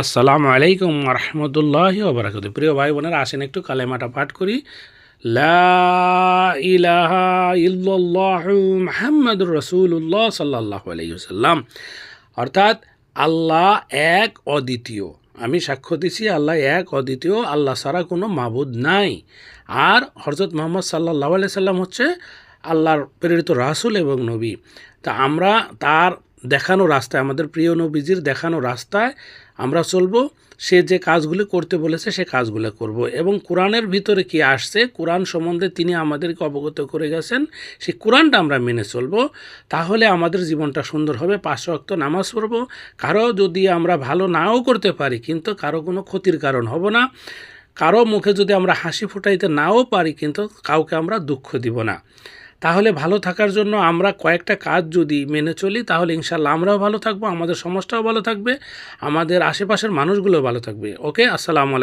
আসসালামু আলাইকুম রহমতুল্লাহি ওবরাকাতু প্রিয় ভাই বোনেরা, আসেন একটু কালেমাটা পাঠ করি। মুহাম্মাদুর রাসূলুল্লাহ সাল্লাল্লাহু আলাইহি ওয়াসাল্লাম। অর্থাৎ আল্লাহ এক অদ্বিতীয়। আমি সাক্ষ্য দিছি, আল্লাহ এক অদ্বিতীয়, আল্লাহ ছাড়া কোনো মাবুদ নাই। আর হজরত মোহাম্মদ সাল্লাহ আলাই সাল্লাম হচ্ছে আল্লাহর প্রেরিত রাসূল এবং নবী। তা আমরা তার দেখানো রাস্তায়, আমাদের প্রিয় নবীজির দেখানো রাস্তায় আমরা চলবো, সে যে কাজগুলি করতে বলেছে সে কাজগুলো করব। এবং কোরআনের ভিতরে কি আসছে, কোরআন সম্বন্ধে তিনি আমাদেরকে অবগত করে গেছেন সেই কোরআনটা আমরা মেনে চলবো। তাহলে আমাদের জীবনটা সুন্দর হবে পাঁচশো অক্ত নামাজ পড়ব। কারও যদি আমরা ভালো নাও করতে পারি, কিন্তু কারও কোনো ক্ষতির কারণ হব না। কারও মুখে যদি আমরা হাসি ফুটাইতে নাও পারি, কিন্তু কাউকে আমরা দুঃখ দিব না। তাহলে ভালো থাকার জন্য আমরা কয়েকটা কাজ যদি মেনে চলি, তাহলে ইনশাল্লাহ আমরাও ভালো থাকব, আমাদের সমাজটাও ভালো থাকবে, আমাদের আশেপাশের মানুষগুলো ভালো থাকবে। ওকে, আসসালামু আলাইকুম।